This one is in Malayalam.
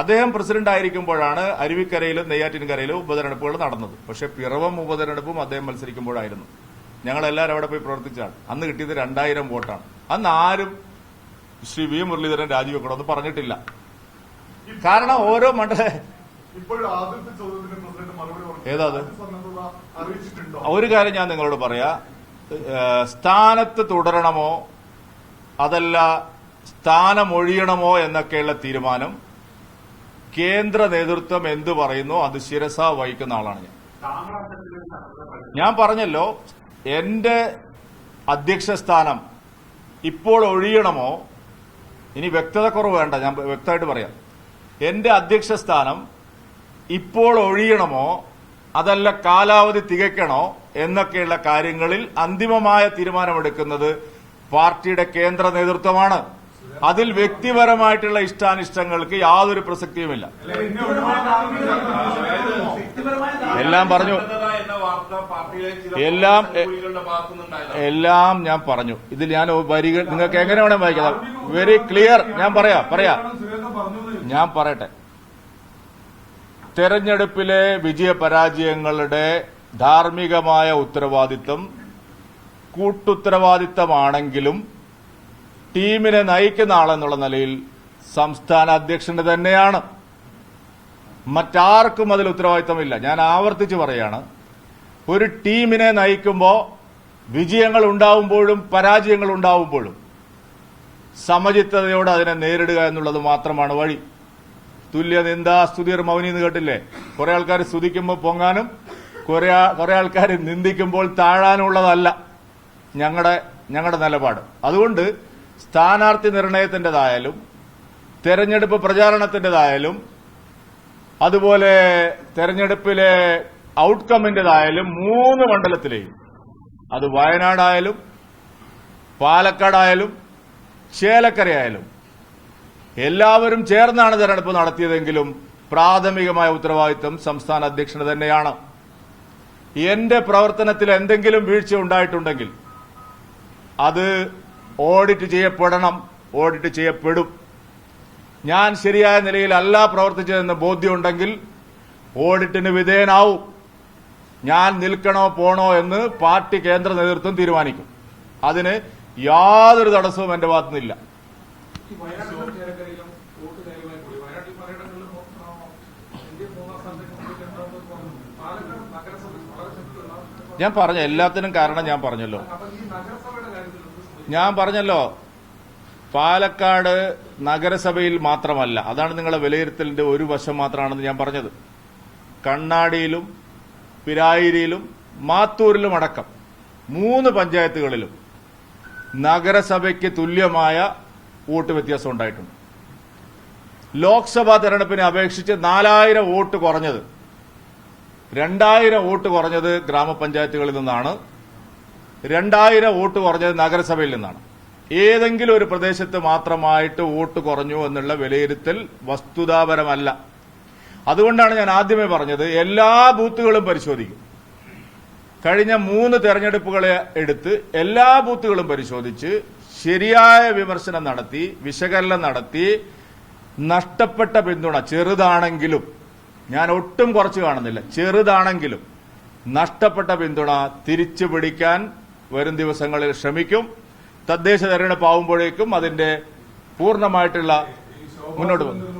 അദ്ദേഹം പ്രസിഡന്റ് ആയിരിക്കുമ്പോഴാണ് അരുവിക്കരയിലും നെയ്യാറ്റിൻകരയിലും ഉപതെരഞ്ഞെടുപ്പുകൾ നടന്നത്. പക്ഷെ പിറവം ഉപതെരഞ്ഞെടുപ്പും അദ്ദേഹം മത്സരിക്കുമ്പോഴായിരുന്നു. ഞങ്ങളെല്ലാവരും അവിടെ പോയി പ്രവർത്തിച്ചാണ് അന്ന് കിട്ടിയത് രണ്ടായിരം വോട്ടാണ്. അന്ന് ആരും ശ്രീ വി മുരളീധരൻ രാജിവെക്കണമെന്ന് പറഞ്ഞിട്ടില്ല. കാരണം ഓരോ മണ്ഡല ഏതാത് ഒരു കാര്യം ഞാൻ നിങ്ങളോട് പറയാ. സ്ഥാനത്ത് തുടരണമോ അതല്ല സ്ഥാനമൊഴിയണമോ എന്നൊക്കെയുള്ള തീരുമാനം കേന്ദ്ര നേതൃത്വം എന്ത് പറയുന്നു അത് ശിരസ വഹിക്കുന്ന ആളാണ് ഞാൻ. ഞാൻ പറഞ്ഞല്ലോ എന്റെ അധ്യക്ഷ സ്ഥാനം ഇപ്പോൾ ഒഴിയണമോ? ഇനി വ്യക്തത കുറവ് വേണ്ട ഞാൻ വ്യക്തമായിട്ട് പറയാം. എന്റെ അധ്യക്ഷ സ്ഥാനം ഇപ്പോൾ ഒഴിയണമോ? അതല്ല കാലാവധി തികയ്ക്കണോ? എന്നൊക്കെയുള്ള കാര്യങ്ങളിൽ അന്തിമമായ തീരുമാനമെടുക്കുന്നത് പാർട്ടിയുടെ കേന്ദ്ര നേതൃത്വമാണ്. അതിൽ വ്യക്തിപരമായിട്ടുള്ള ഇഷ്ടാനിഷ്ടങ്ങൾക്ക് യാതൊരു പ്രസക്തിയുമില്ല. എല്ലാം പറഞ്ഞു. എല്ലാം എല്ലാം ഞാൻ പറഞ്ഞു. ഇതിൽ ഞാൻ വരികൾ നിങ്ങൾക്ക് എങ്ങനെ വേണം വായിക്കാം. വെരി ക്ലിയർ ഞാൻ പറയാ പറയാ. ഞാൻ പറയട്ടെ. തെരഞ്ഞെടുപ്പിലെ വിജയപരാജയങ്ങളുടെ ധാർമ്മികമായ ഉത്തരവാദിത്വം കൂട്ടുത്തരവാദിത്തമാണെങ്കിലും ടീമിനെ നയിക്കുന്ന ആളെന്നുള്ള നിലയിൽ സംസ്ഥാന അധ്യക്ഷന് തന്നെയാണ്. മറ്റാർക്കും അതിൽ ഉത്തരവാദിത്തമില്ല. ഞാൻ ആവർത്തിച്ച് പറയാണ്. ഒരു ടീമിനെ നയിക്കുമ്പോൾ വിജയങ്ങൾ ഉണ്ടാവുമ്പോഴും പരാജയങ്ങൾ ഉണ്ടാവുമ്പോഴും സമചിത്തതയോടെ അതിനെ നേരിടുക എന്നുള്ളത് മാത്രമാണ് വഴി. തുല്യ നിന്ദാ സ്തുതിർ മൗനി എന്ന് കേട്ടില്ലേ? കുറെ ആൾക്കാർ സ്തുതിക്കുമ്പോൾ പൊങ്ങാനും കുറെ ആൾക്കാർ നിന്ദിക്കുമ്പോൾ താഴാനുള്ളതല്ല ഞങ്ങളുടെ ഞങ്ങളുടെ നിലപാട്. അതുകൊണ്ട് സ്ഥാനാർത്ഥി നിർണയത്തിന്റെതായാലും തെരഞ്ഞെടുപ്പ് പ്രചാരണത്തിന്റെതായാലും അതുപോലെ തെരഞ്ഞെടുപ്പിലെ ഔട്ട്കമ്മിന്റെതായാലും മൂന്ന് മണ്ഡലത്തിലെയും. അത് വയനാടായാലും പാലക്കാടായാലും ചേലക്കരയായാലും. എല്ലാവരും ചേർന്നാണ് തെരഞ്ഞെടുപ്പ് നടത്തിയതെങ്കിലും പ്രാഥമികമായ ഉത്തരവാദിത്വം സംസ്ഥാന അധ്യക്ഷന് തന്നെയാണ്. എന്റെ പ്രവർത്തനത്തിൽ എന്തെങ്കിലും വീഴ്ച ഉണ്ടായിട്ടുണ്ടെങ്കിൽ അത് ഓഡിറ്റ് ചെയ്യപ്പെടണം ഓഡിറ്റ് ചെയ്യപ്പെടും. ഞാൻ ശരിയായ നിലയിലല്ല പ്രവർത്തിച്ചതെന്ന് ബോധ്യമുണ്ടെങ്കിൽ ഓഡിറ്റിന് വിധേയനാവും. ഞാൻ നിൽക്കണോ പോണോ എന്ന് പാർട്ടി കേന്ദ്ര നേതൃത്വം തീരുമാനിക്കും. അതിന് യാതൊരു തടസ്സവും എന്റെ ഭാഗത്തുനിന്നില്ല. ഞാൻ പറഞ്ഞ എല്ലാത്തിനും കാരണം ഞാൻ പറഞ്ഞല്ലോ. ഞാൻ പറഞ്ഞല്ലോ പാലക്കാട് നഗരസഭയിൽ മാത്രമല്ല അതാണ് നിങ്ങളെ വിലയിരുത്തലിന്റെ ഒരു വശം മാത്രമാണെന്ന് ഞാൻ പറഞ്ഞത്. കണ്ണാടിയിലും പിരായിരിയിലും മാത്തൂരിലും അടക്കം മൂന്ന് പഞ്ചായത്തുകളിലും നഗരസഭയ്ക്ക് തുല്യമായ വോട്ട് വ്യത്യാസം ഉണ്ടായിട്ടുണ്ട്. ലോക്സഭാ തെരഞ്ഞെടുപ്പിനെ അപേക്ഷിച്ച് നാലായിരം വോട്ട് കുറഞ്ഞത് രണ്ടായിരം വോട്ട് കുറഞ്ഞത് ഗ്രാമപഞ്ചായത്തുകളിൽ നിന്നാണ് രണ്ടായിരം വോട്ട് കുറഞ്ഞത് നഗരസഭയിൽ നിന്നാണ്. ഏതെങ്കിലും ഒരു പ്രദേശത്ത് മാത്രമായിട്ട് വോട്ട് കുറഞ്ഞു എന്നുള്ള വിലയിരുത്തൽ വസ്തുതാപരമല്ല. അതുകൊണ്ടാണ് ഞാൻ ആദ്യമേ പറഞ്ഞത് എല്ലാ ബൂത്തുകളും പരിശോധിക്കും. കഴിഞ്ഞ മൂന്ന് തെരഞ്ഞെടുപ്പുകളെ എടുത്ത് എല്ലാ ബൂത്തുകളും പരിശോധിച്ച് ശരിയായ വിമർശനം നടത്തി വിശകലനം നടത്തി നഷ്ടപ്പെട്ട പിന്തുണ ചെറുതാണെങ്കിലും ഞാൻ ഒട്ടും കുറച്ച് കാണുന്നില്ല ചെറുതാണെങ്കിലും നഷ്ടപ്പെട്ട പിന്തുണ തിരിച്ചു പിടിക്കാൻ വരും ദിവസങ്ങളിൽ ശ്രമിക്കും. തദ്ദേശ തെരഞ്ഞെടുപ്പ് ആവുമ്പോഴേക്കും അതിന്റെ പൂർണമായിട്ടുള്ള മുന്നോട്ട് പോകും